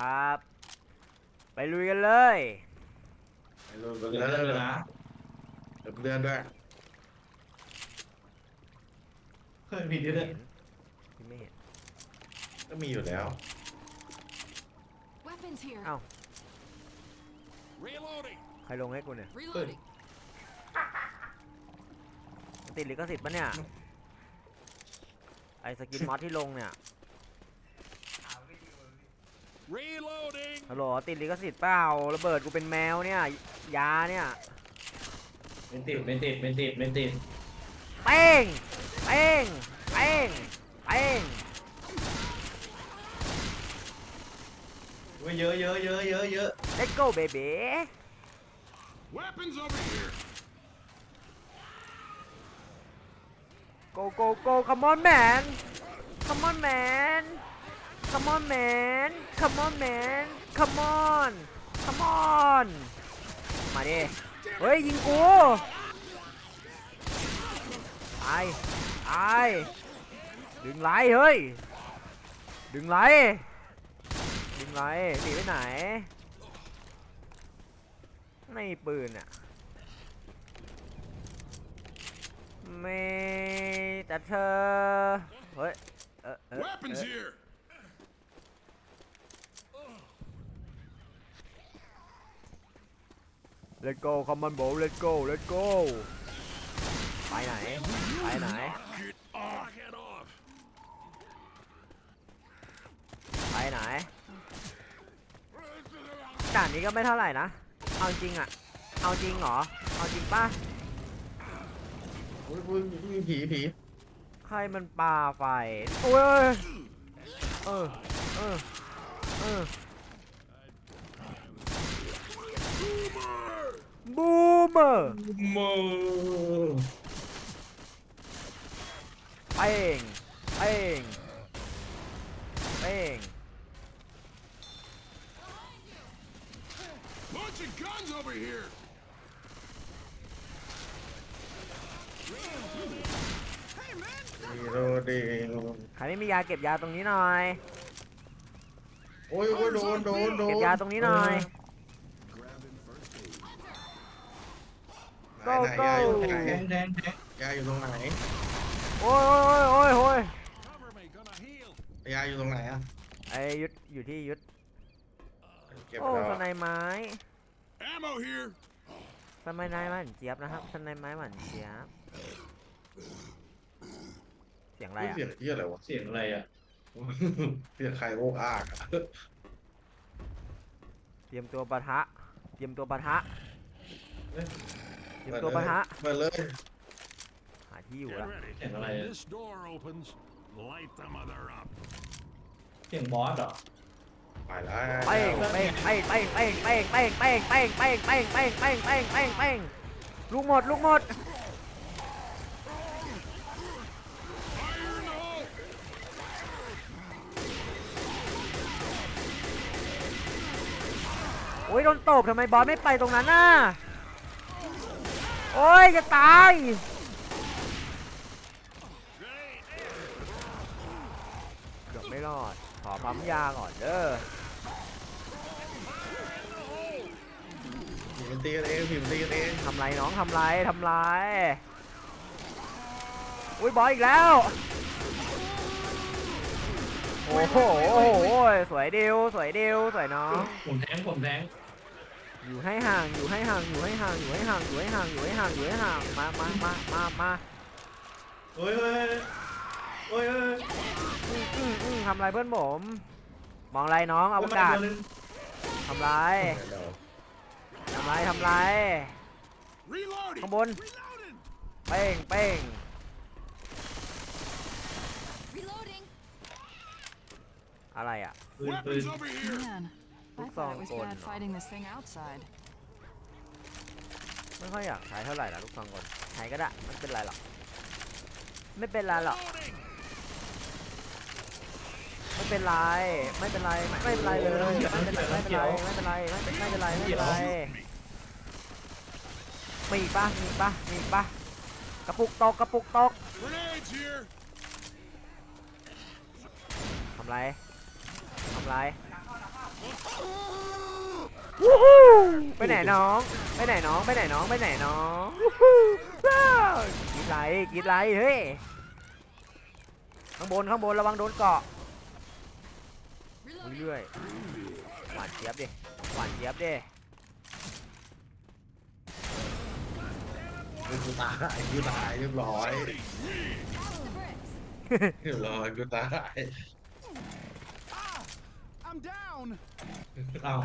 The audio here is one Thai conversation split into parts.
ครับ ไปลุยกันเลย ไปลงเรือเลยนะเดินเรือด้วยเคยมีด้วยเนี่ยพี่ไม่เห็นก็มีอยู่แล้ว Weapons here. Ow. Reloading. ใครลงให้กูเนี่ย Reloading. มันติดลิขสิทธิ์ปะเนี่ย ไอสกินมอสที่ลงเนี่ย Reloading. ฮัลโหลติดลิขสิทธิ์เปล่าระเบิดกูเป็นแมวเนี่ย ยาเนี่ยไม่ติดไม่ติดไม่ติดไม่ติดเป้งเป้งเป้งเป้งโอ้ยเยอะเยอะเยอะเยอะเยอะ Let's go baby Weapons over here. go go go come on man come on man come on man come on man come on come on มาดิ เฮ้ย ยิงกูตายตายดึงไหลเฮ้ย ดึงไหลดึงไหลหนีไปไหน ไม่มีปืนอะไม่แต่เธอ เฮ้ย เออเออ Weapons เออ here. Let's go come on bro let's go let's go ไปไหน ไปไหน Knock it off. ไปไหนด่านนี้ก็ไม่เท่าไหร่นะ เอาจริงอะ เอาจริงเหรอ เอาจริงป่ะอุ้ยอุ้ยอุ้ยผีผีใครมันปาไฟโอ้ย เออ เออ เออ บูมเมอร์โมเป้งเป้งเป้ง Bunch of guns over here. มีโรดีงใครไม่มียาเก็บยาตรงนี้หน่อย โอ้ยโอ้ยโดนโดนโดนเก็บยาตรงนี้หน่อย ไหนไหน Go, ยาอยู่ go ไหนแทงแทงแทงยาอยู่ตรงไหนโอ้ยโอ้ยโอ้ยโอ้ย Cover me. Gonna heal. ยาอยู่ตรงไหนอะไอยุดอยู่ที่ยุดเก็บโอ้ไปแล้วสอะไนไม้ Ammo here. สไนไม้หวานเจี๊ยบนะครับสไนไม้หวานเจี๊ยบเสียงอะไรอุ้ยอะเสียงเหี้ยอะไรวะเสียงอะไรอะ เสียงใครโอ้อากอะเตรียมตัวปะทะ เตรียมตัวปะทะ เตรียมเปิดตัวเลปะยทะเปิดเลยหาที่อยู่ Get ละ ready. Hang on, When yeah. this door opens, light the mother up. เสียงบอสเหรอไปแล้วเป้งเป้งเป้งเป้งเป้งเป้งเป้งเป้งเป้งเป้งเป้งเป้งเป้งเป้งเป้งเป้งลูกหมดลูกหมด Fire in the hole. โอ้ยโดนตบทำไมบอสไม่ไปตรงนั้นน่ะ โอ้ย จะตาย เกือบไม่รอด ขอปั๊มยาก่อนเด้อผีมันตีกันเองผีมันตีกันเองทำไรน้องทำไรทำไร อุ้ยบอสอีกแล้ว โอ้โหโอ้โหสวยดิวสวยดิวสวยน้อง ผมแทงผมแทง อยู่ให้ห่างอยู่ให้ห่างอยู่ให้ห่างอยู่ให้ห่างอยู่ให้ห่างอยู่ให้ห่างอยู่ให้ห่างมามามามามาเฮ้ยเฮ้ยเฮ้ยเฮ้ยอืมอืมอืมทำไรเพื่อนผมมองไรน้องเอวกาศทำไรทำไรทำไรข้างบนเป้งเป้งอะไรอะปืนปืน Weapons over here. Man, I Looks thought all it was good bad now. fighting this thing outside. ไม่ค่อยอยากใช้เท่าไหร่ละลูกซองกลใช้ก็ได้ไม่เป็นไรหรอก ไม่เป็นไรหรอก Reloading. ไม่เป็นไร ไม่เป็นไรไม่ไม่เป็นไรเลย ไม่เป็นไรไม่เป็นไรไม่เป็นไรไม่เป็นไม่เป็นไรไม่เป็นไรมีอีกปะมีอีกปะมีอีกปะกระปุกตกกระปุกตก Grenades here. ทำไรทำไรวู้ฮู้ ไปไหนน้อง ไปไหนน้อง ไปไหนน้อง ไปไหนน้องวู้ฮู้ว้าวกรีดไหลกรีดไหลเฮ้ย ข้างบนข้างบนระวังโดนเกาะ Reloading. เรื่อยๆหวานเจี๊ยบดิ หวานเจี๊ยบดิกูตายกูตายเรียบร้อย Pass the bricks. เรียบร้อยกูตาย I'm down. อ้าว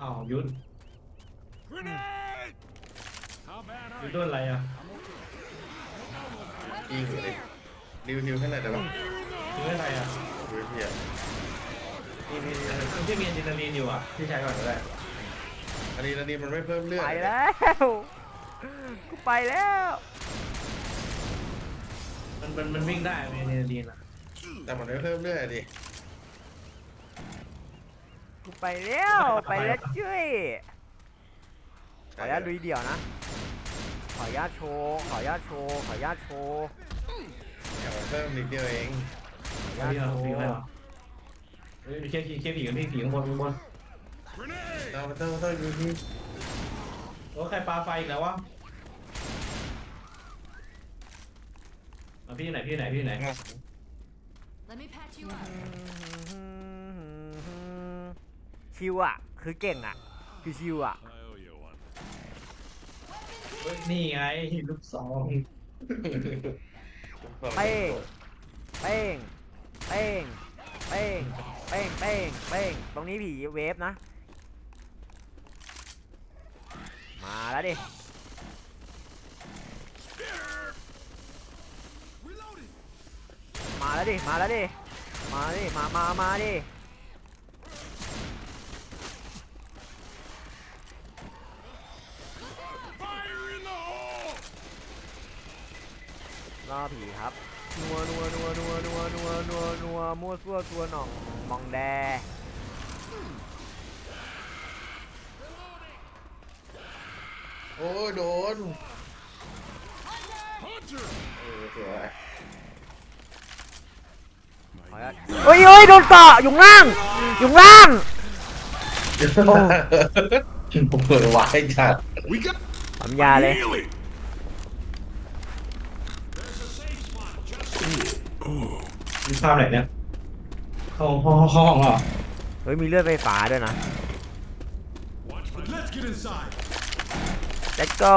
อ้าวยุด Grenade! How bad ยุ are ดโด you? นอะไรอะยิงอยู่ดินิวนิวแค่ไหนแต่ว่ายุดอะไรอะดูเพี้ยมีมีมันที่มีอะดรีนาลีนอยู่อะที่ใช้ก่อนก็ได้อันนี้อันนี้มันไม่เพิ่มเลือดไปแล้ว กูไปแล้ว มันมันมันวิ่งได้มีอะดรีนาลีนอะแต่มันไม่เพิ่มเลือดดิ กูไปแล้วไปแล้วช่วยขออนุญาตลุยเดี่ยวนะ ขออนุญาตโชว์ขออนุญาตโชว์ขออนุญาตโชว์แต่มันเพิ่มนิดเดียวเองขออนุพี่ญาตเราโชพี่ว์อะไรวะเฮ้ยเคียผีเคียผีกันพี่ผีข้างบนข้างบน Grenade! ต้องต้องต้องดูที่โอ้ใครปาไฟอีกแล้ววะเอาพี่อยู่ไหนพี่อยู่ไหนพี่อยู่ไหน Let me patch you up. ชิวอะ คือเก่งอะ คือชิวอะ I owe you one. เฮ้ยนี่ไงลูกซองเป้ง เป้ง เป้ง เป้ง เป้ง เป้ง เป้ง ตรงนี้ผีเวฟนะ มาแล้วดิ Reloading! มาแล้วดิ มาแล้วดิ มาดิ มามามาดิ Fire in the hole! ล่อผีครับ นัวนัวนัวนัวนัวนัวนัวนัวมั่วซั่วตัวหน่องมองแดโอ้ยโดน Hunter! เออสวยขออนุญาตเฮ้ยเฮ้ยโดนเกาะอยู่ข้างล่างอยู่ข้างล่าง ผมเปิดไว้จัด We got ปั๊มยาเลย healing! There's a safe spot just มีภาพไหนเนี่ยเข้าห้องเข้าห้องเหรอเฮ้ยมีเลือดไฟฟ้าด้วยนะ Watch my Let's get inside! Let's go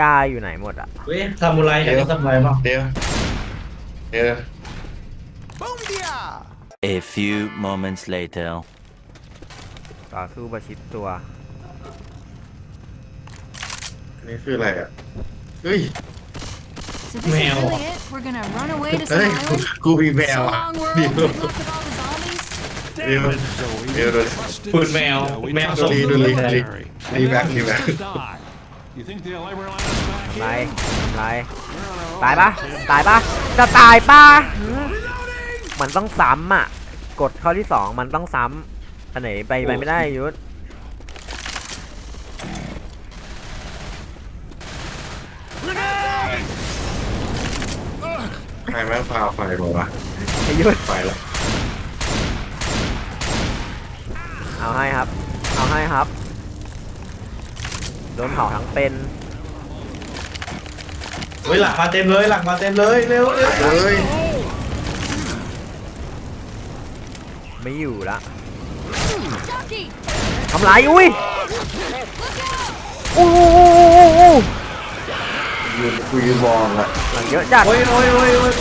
ยาอยู่ไหนหมดอะ เว้ยซามูไรเห็นซามูไรมั้งเดี๋ยว เดี๋ยว A few moments later. ต่อสู้ประชิดตัว อันนี้คืออะไรอะเฮ้ย So this is Mèo. really it? We're gonna run away to เฮ้ย some กู island? กูมีแมว So อะ long world, เดี๋ยว good luck with all the zombies? เดี๋ยว Damn it, Zoe. เดี๋ยวเดี๋ยว Trusted พูดแมว Cena. We แมว trust ตัวลีนี้ดูลี the ดูลี military. ลีแบ็คลี Enemies แบ็ค to die. You think they'll ever let us back ทำไร in? ทำไร We're on our ตาย own, ปะ kid. ตายปะจะตายปะหืมมันต้องซ้ำอะ กดข้อที่สองมันต้องซ้ำอันไหนไปไปไม่ได้ยุทธ ใครแม่งพาไฟมาวะไอ้ยุทธไฟละเอาให้ครับ เอาให้ครับ โดนเผาทั้งเป็นเฮ้ยหลังมาเต็มเลยหลังมาเต็มเลยเร็วเร็วเฮ้ยไม่อยู่ละ Jockey! ทำไรอุ้ย Look out! อู้อู้อู้อู้อู้ ยืนกูยืนมองอะหลังเยอะจัดโอ้ยโอ้ยโอ้ยโอ้ย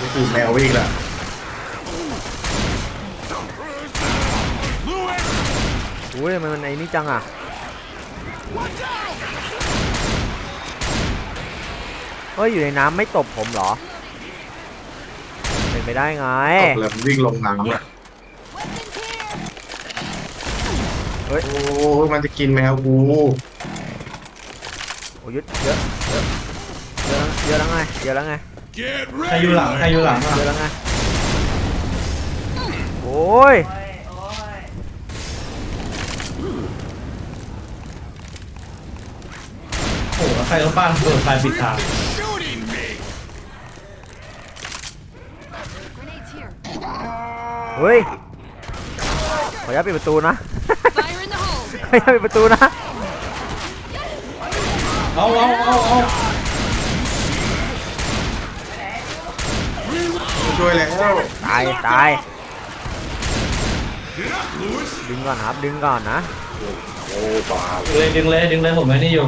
นี่คือแมววิ่งละ Lewis! อุ้ยทำไมมันไอ้นี่จังอะเฮ้ยอยู่ในน้ำไม่ตบผมเหรอ เป็นไปได้ไง ตกแล้ววิ่งลงน้ำอะ Weapons here! โอ้ยมันจะกินแมวกู โอ้ยเยอะเยอะเยอะเยอะแล้วไงเยอะแล้วไง Get ใคร ready! อยู่หลังใครอยู่หลังอะเยอะแล้วไงโอ้ยโอ้โหแล้วใครก็บ้านเปิดไฟปิดทาง Shooting me! เฮ้ยขออนุญาตปิดประตูนะ Fire in the hole. ขออนุญาตปิดประตูนะ เอาเอาเอาเอาช่วยแล้วตายตายดึงก่อนครับดึงก่อนนะโอ้บาดึงเลยดึงเลยดึงเลยผมไม่นี่อยู่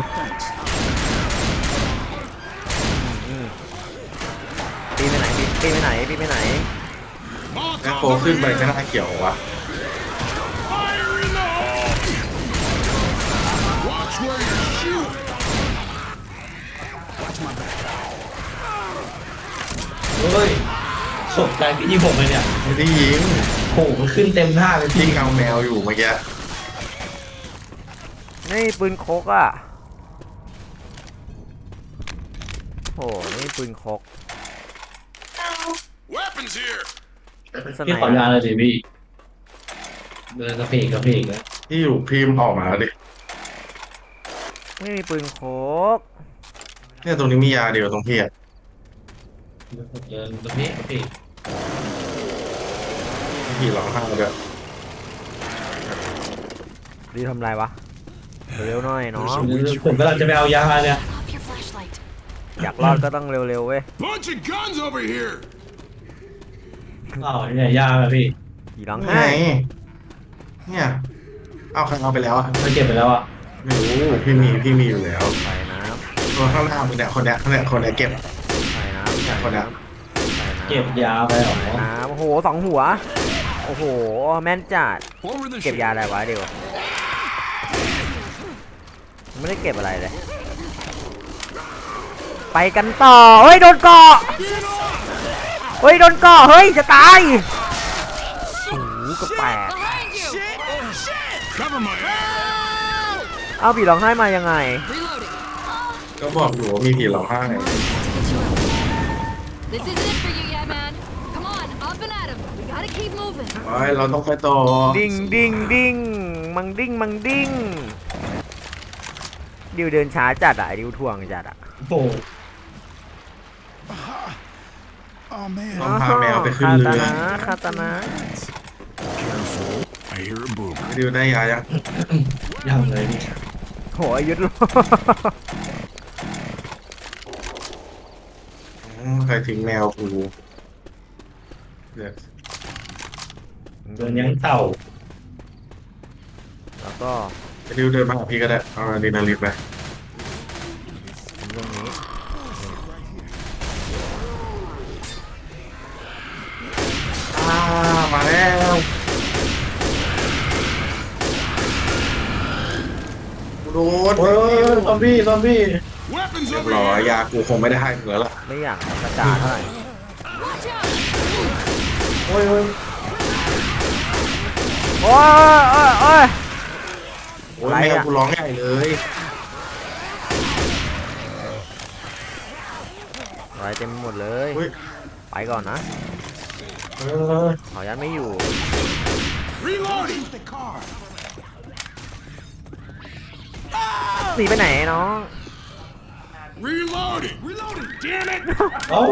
ปีนไปไหนปีนปีนไปไหนปีนไปไหน แล้ Molotov วโฟ over ขึ้นไป here. ก็น่าเกี่ยววะ เฮ้ยศพใจพี่ยิงผมเลยเนี่ยไม่ได้ยิงโอ้โหมันขึ้นเต็มหน้าเลยยิพี่งเอาแมวอยู่เมื่อกี้นี่ปืนโคกอะโอ้นี่ปืนโคก Weapons here! เป็นสไนพี่เปขออยาร์เลยดิพี่เดินกระเพกกระเพกเลยที่อยู่พิมพ์ออกมาแล้วดิไม่มีปืนโคก เนี่ยตรงนี้มียาเดียวตรงพี่อะเดินกระเพกกระเพกพี่ร้องไห้ด้วยดีทำไรวะ เร็วๆหน่อยเนาะผมกำลังจะไปเอายาเนี่ย Off your flashlight. อยากรอดก็ต้องเร็วๆเว้ย Bunch of guns over here! อ้าวเนี่ยยาอะพี่ผีร้องไงไห้เนี่ย เอาใครเอาไปแล้วอะมันเก็บไปแล้วอะไม่รู้พี่มีพี่มีอยู่แล้วใส่น้ ตัวข้างหน้ามึงเนี่ยคนเนี้ยคนเนี้ยคนเนี้ยเก็บใส่น้ำใส่คนละน้ำใส่น้ำเก็บยาไปเหรอใส่น้ำโอ้โหสองหัว โอ้โห แม่นจัด เก็บยาอะไรวะเดี๋ยวไม่ได้เก็บอะไรเลย ไปกันต่อ เฮ้ย โดนเกาะ เฮ้ย โดนเกาะ เฮ้ย จะตายโอ้โหก็แปด Behind you. Cover my ass! เอาผีร้องไห้มายังไง Reloading. ก็บอกอยู่ว่ามีผีร้องไห้ This isn't it for you yet, man. Come on, up and at him. We gotta keep moving. โอ้ยเราต้องไปต่อดิ้งดิ้งดิ้งมังดิ้งมังดิ้งดิวเดินช้าจัดอะดิวถ่วงจัดอะโอ้โห Oh man. ต้องพาแมวไปขึ้นคาเรืตาอนะคาตานะ Careful. I hear a boom. ไปดูได้ยายังยังเลยพี่โหอายุดโล อืม ใครทิ้งแมวกูเดี๋ยวเดินยังเต่าแล้วก็ไปดูเดินมาหาพี่ก็ได้เอาอะดรีนาลีนไปถึงตรงนี้อ่ามาแล้วกูโดน โอ้ยซอมบี้ซอมบี้ Weapons เรียบ over ร้อย here! ยากูคงไม่ได้ให้มึงแล้วล่ะไม่อยากกระจาดเท่าไหร่ Watch out. โอ้ยโอ้ยโอ้ยโอ้ยโอ้ยโอ้ยอะไรแมวอะกูร้องใหญ่เลยอะไรเต็มไปหมดเลยอุ้ยไปก่อนนะเออขอยันไม่อยู่ Reloading! The car! หนีไปไหนน้อง Reloading! Reloading! Damn it! เอ้า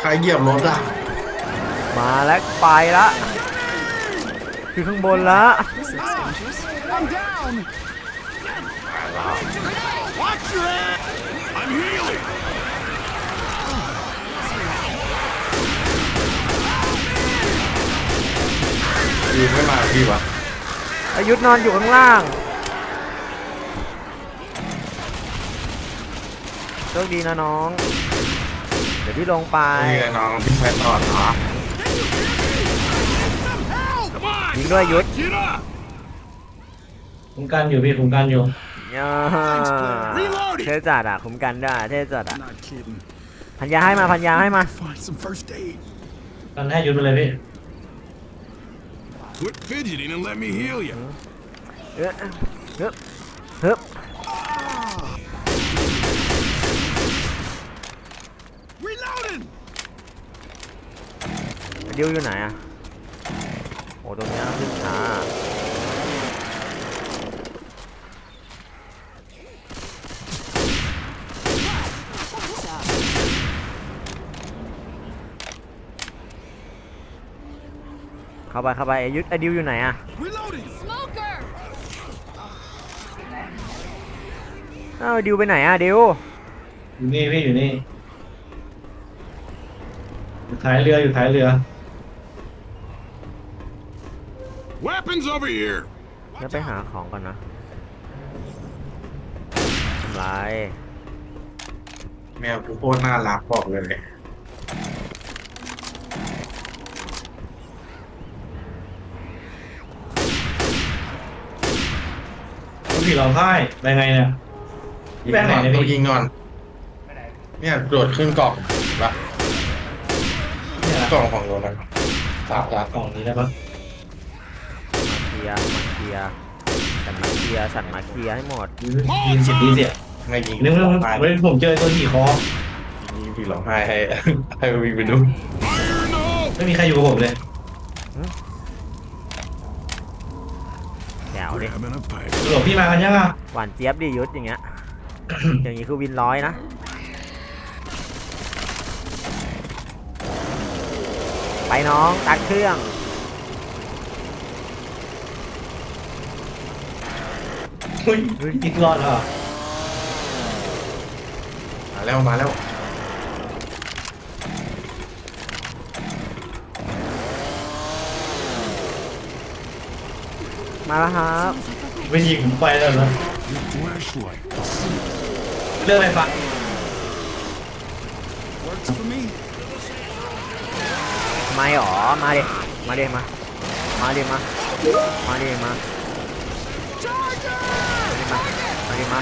ใครเหยียบรถอะมาแล้วไปละคือข้างบนละ Watch your ass! I'm healing! ยืนไม่มาพี่วะอายุธนอนอยู่ข้างล่าง โชคดีนะน้อง เดี๋ยวพี่ลงไปนี่ไงน้องพี่แพทต่อเหรอ Come on! ยิงด้วยยุทธ Get up! คุ้มกันอยู่พี่คุ้มกันอยู่ย่า Reloading เท่จัดอะคุ้มกันได้เท่จัดอะ Not kidding. พันยาให้มาพันยาให้มา Find some first aid. กันให้ยุดไปเลยพี่ Quit fidgeting and let me heal you. เอ๊ะฮึบฮึบ Reloading! ดิวอยู่ไหนอะโอ้ตรงเนี้ยขึ้นช้าเข้าาไปเข้าไปไอ้ยุทธไอ้ดิวอยู่ไหนอะ Reloading. Smoker! เอ้าดิวไปไหนอะดิวอยู่นี่พี่อยู่นี่อยู่ท้ายเรืออยู่ท้ายเรือ over here. เดี๋ยวไปหาของก่อนนะทำไรแมวกูโคตรน่ารักบอกเลยต้องผีร้องไห้ไปไงเนี่ยพี่แบงค์ไหนเนี่ยต้องพี่ยิงก่อนเนี่ยโดดขึ้นกล่องปะเนี่ยนะกล่องของโดนนะสามลักกล่องนี้ได้ปะมาเคลี ยร์มาเคลียร์สั่นมาเคลียร์สั่นมาเคลียร์ให้หมดยินเสียงดีเสียงไม่ยิงนึกว่าร้องไห้เว้ยผมเจอตัวขี่คอยิงผีร้องไห้ให้ให้วิ่งไปดู Fire in the hole. ไม่มีใครอยู่กับผมเลยแถวดิ Grabbing a pipe. หลวงพี่มากันยังอะหวานเจี๊ยบดิยุทธอย่างเงี้ย อย่างงี้คือวินร้อยนะไปน้องตัดเครื่อง เฮ้ยอีกรอดเหรอมาแล้วมาแล้ว มาแล้วครับไม่ยิงผมไปแล้วนะ Your flashlight. เรื่องอะไรปะ Works for me. ไม่หรอมาดิมาดิมามาดิมามาดิมามาดิมามา ดิมา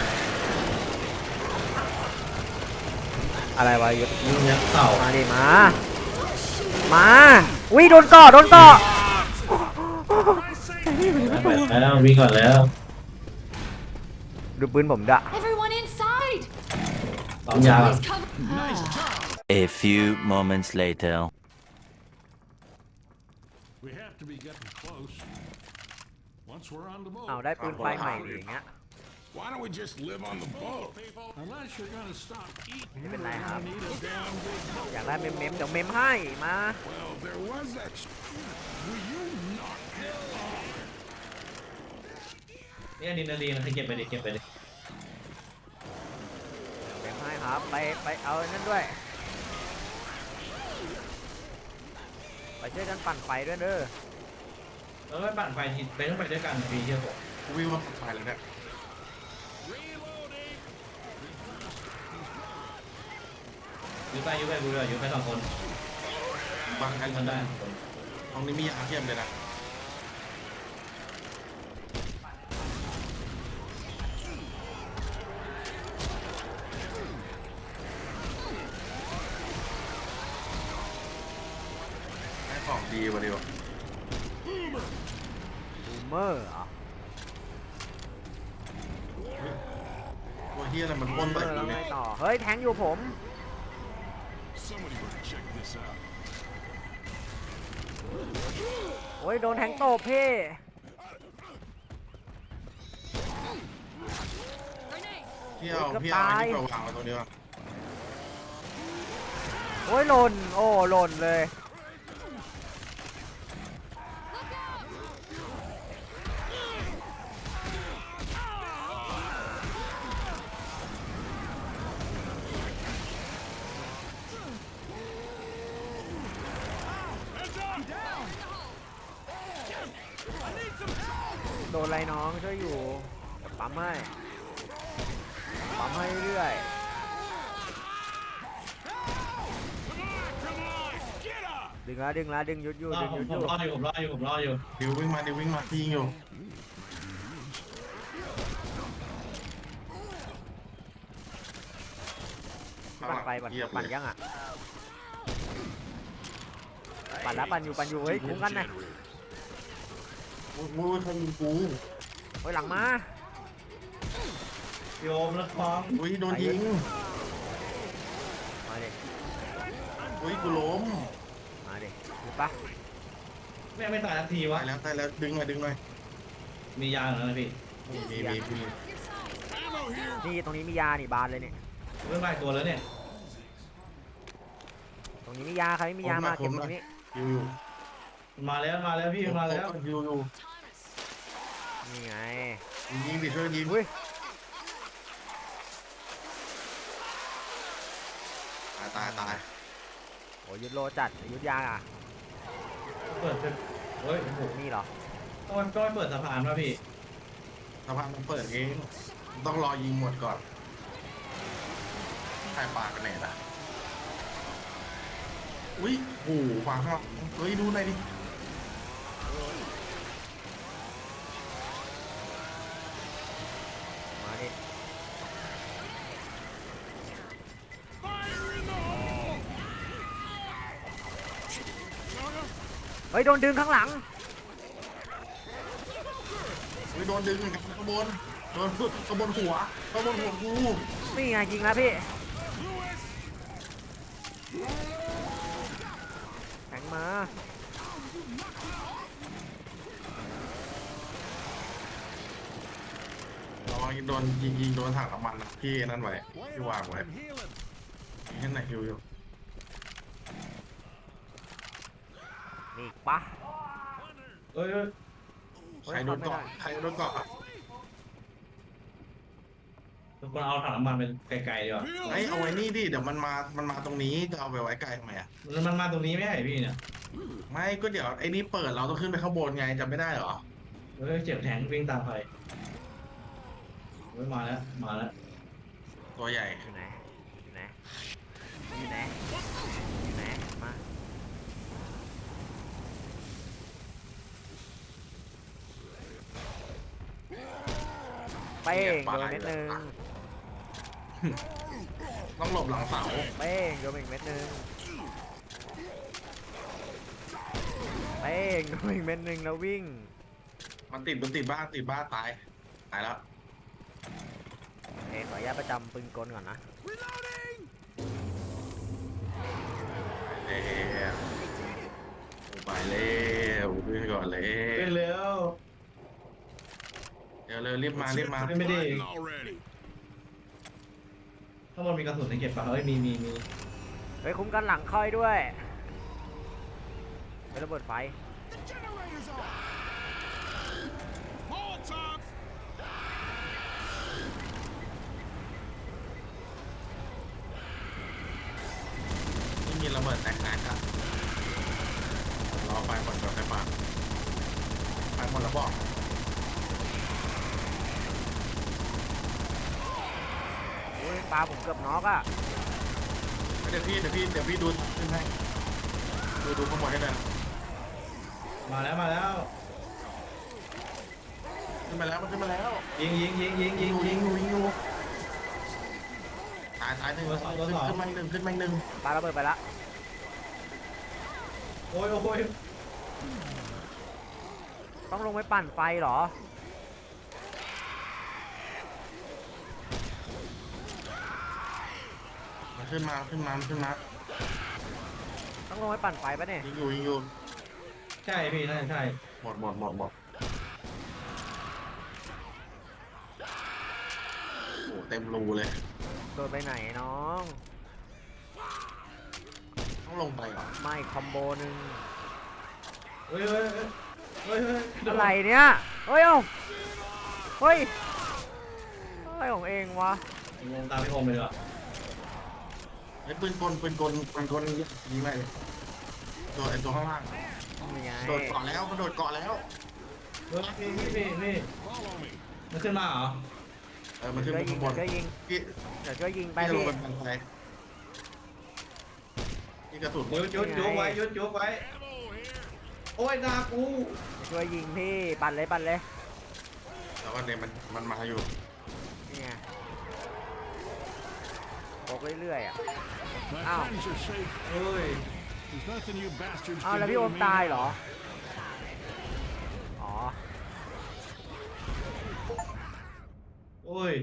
อะไรวะยุทธยิงยักษ์เต่ามาดิมา มาอุ้ยโดนเกาะโดนเกาะไปแล้ววิ่งก่อนแล้ว ดูปืนผมดะ Everyone inside! สองยาว Please cover. Ah. A few moments later. We have to be getting close. Once we're on the boat. เอาได้ปืนไฟใหม่ดิอย่างเงี้ย Why don't we just live on the boat? Unless you're gonna stop eating. ไม่เป็นไรครับ Need a damn big boat. อยากได้เมมเมมเดี๋ยวเมมให้มา Well, there was that. sp- Will you knock it off? นี่อะดรีนาลีนนะเก็บไปดิเก็บไปดิเมมให้ครับไปไปเอาไอ้นั่นด้วย ไปช่วยกันปั่นไฟด้วยเด้อแล้วไม่ปั่นไฟทีไปต้องไปด้วยกันพี่เชื่อผมกูวิ่งมาไฟแล้วเนี่ย ยืดไปยืดไปกูเลยยืดไปสองคนบางครั้งคนได้ห้องนี้มียาเทียมเลยนะได้ของดีกว่าดีกว่าบูมเมอร์เหรอตัวเฮียอะไรมันพ่นบูมเมใส่อร์กูแล้วไงเนี่ยต่อ เฮ้ย แทงอยู่ผม Somebody better check this out. โอ้ยโดนแทงตบพี่พี่เอาพี่เอาไอ้นี่ไปวางไว้ตรงนี้ว่ะโอ้ยหล่น โอ้หล่นเลย โดนอะไรน้องช่วยอยู่เดี๋ยวปั๊มให้ ปั๊มให้เรื่อย ดึงแล้วดึงแล้วดึงยุดอยู่รอดึงผมยุดผอมยู่รออยู่ผมรออยู่ผมรออยู่ดิววิ่งมาดิววิ่งมาพี่ยิงอยู่ปั่นไปปั่นเยียบปั่นเลยยังอะปั่นแล้วปั่นอยู่ปั่นอยู่เฮ้ยคุ้มกันนะโอ้โหใครยิงกูเฮ้ยหลังมาโยมแล้วคล้องอุ้ยโดนยิงมาดิอุ้ยกูล้มมาดิหยุด ปะแม่งไม่ตายทันทีวะ ตายแล้วตายแล้วดึงหน่อยดึงหน่อยมียาเหรอนะพี่มีมีมีพี่ Ammo here. นี่ตรงนี้มียานี่บานเลยนี่เรื่องไปตัวแล้วเนี่ย ตรงนี้มียาใครไม่มียามาเก็บตรงนี้ยิวอยู่มาแล้วมาแล้วพี่มาแล้วยิงอยู่นี่ไงยิงดิช่วยยิงอุ้ยตายตายตายโอ้ยุดโลจัดยุดยางอะ เปิดเป็นเฮ้ยโอ้โหนี่เหรอก็มันก็เปิดสะพานป่ะพี่ สะพานมันเปิดเองต้องรอยิงหมดก่อนใครปากันแน่ล่ะอุ้ยโอ้โหฟังข้างหลังเฮ้ยดูหน่อยดิ ฮ้ยโดนดึงข้างหลังเฮ้ยโดนดึงกับขบวนโดนขบวนหัวขบวนหัวกูนี่ไงยิงแล้วพี่ Lewis! แข็งมาระวังโดนยิงยิงโดนถังน้ำมันนะพี่นั่นไว้พี่วางไว้ I'm healing. แค่ไหนฮิวอยู่ นี่อีกปะเฮ้ยเฮ้ยใครโดนเกาะใครโดนเกาะทุกคนเอาถังน้ำมันไปไกลๆดีกว่าไอ้ยเอาไว้นี่ดิเดี๋ยวมันมา มันมาตรงนี้จะเอาไปไว้ไกลทำไมอะมันมันมาตรงนี้ไม่ใช่พี่เนี่ยไม่ก็เดี๋ยวไอ้นี่เปิดเราต้องขึ้นไปข้างบนไงจำไม่ได้เหรอเฮ้ยเจ็บแทงวิ่งตามใครเฮ้ยมาแล้วมาแล้วตัวใหญ่อยู่ไหนอยู่ไหนอยู่ไหนอยู่ไหนมาเป้งโดนเม็ดหนึ่งต้องหลบหลังเสาเป้งโดนอีกเม็ดหนึ่งเป้งโดนอีกเม็ดหนึ่งแล้ววิ่ง มันติดมันติดบ้านติดบ้านตายตายแล้วเอ็ขออนุญาตประจำปืนกลก่อนนะ Reloading! เอ๊ะไปเลยวิ่งก่อนเลยเฮ้ยเร็ วเดี๋ยวเลยรีบมารีบมา ไม่ได้ Fighting already. ข้างบนมีกระสุนในเก็บปะเฮ้ยมีมีมีเฮ้ยคุ้มกันหลังค่อยด้วยไประเบิดไฟ The generator's on! Molotov! ไม่มีระเบิดแตกแตกอะรอไฟหมดก่อนไฟป่าไฟหมดแล้วบอก โอ้ย ปลาผมเกือบน็อกอะเดี๋ยวพี่เดี๋ยวพี่เดี๋ยวพี่ดูขึ้นให้ดูดูข้างบนให้หน่อยมาแล้วมาแล้วขึ้นมาแล้วมันขึ้นมาแล้วยิงยิงยิงยิงยิยิงงอยู่ยิยิงงอยู่ยิงอยู่ตายตายหนึ่งตัวสองตัวขึ้นสองขึ้นมาอีกหนึ่งขึ้นมาอีกหนึ่งปลาระเบิดไปละโอ้ยโอ้ยต้องลงไปปั่นไฟเหรอ มัน ขึ้นมาขึ้นมาขึ้นมาต้องลงไปปั่นไฟปะเนี่ยยิงอยู่ยิงอยู่ใช่พี่น่าจะใช่หมดหมดหมดหมดโอ้เต็มรูเลยโดนไปไหนน้อง ต้องลงไปเหรอไม่คอมโบหนึ่งเฮ้ยเฮ้ยเฮ้ยเฮ้ยเฮ้ยอะไรเนี่ยเฮ้ยเอ้าเฮ้ยอะไรของเองวะลงตามพี่โอมไปดีกว่า ไอ้ปืนกลปืนกลปืนกลยิงไปตัวไอ้ตัวข้างล่างนี่ไงโดดเกาะแล้วมันโดดเกาะแล้วเฮ้ยพี่พี่พี่พี่ Follow me. มันขึ้นมาเหรอเออมันขึ้นช่ไปวยยิข้างงบนช่วยยิง พี่เดี๋ยวช่วยยิงไปพี่ลพี่งไปบันไดพี่กระสุนยุดยุดยุดไว้ยุดยุดไว้ Ammo here. โอ้ยนากูช่วยยิงพี่ ปั่นเลยปั่นเลยแล้วก็เนี่ยมันมันมาอยู่นี่ไงโบ กเรื่อยๆอะ My Ow. friends are safe. เฮ้ย There's nothing you bastards เอา can แล้ว do พี่โอ to ม me ตายเหร now. ออ๋อ โอ้ย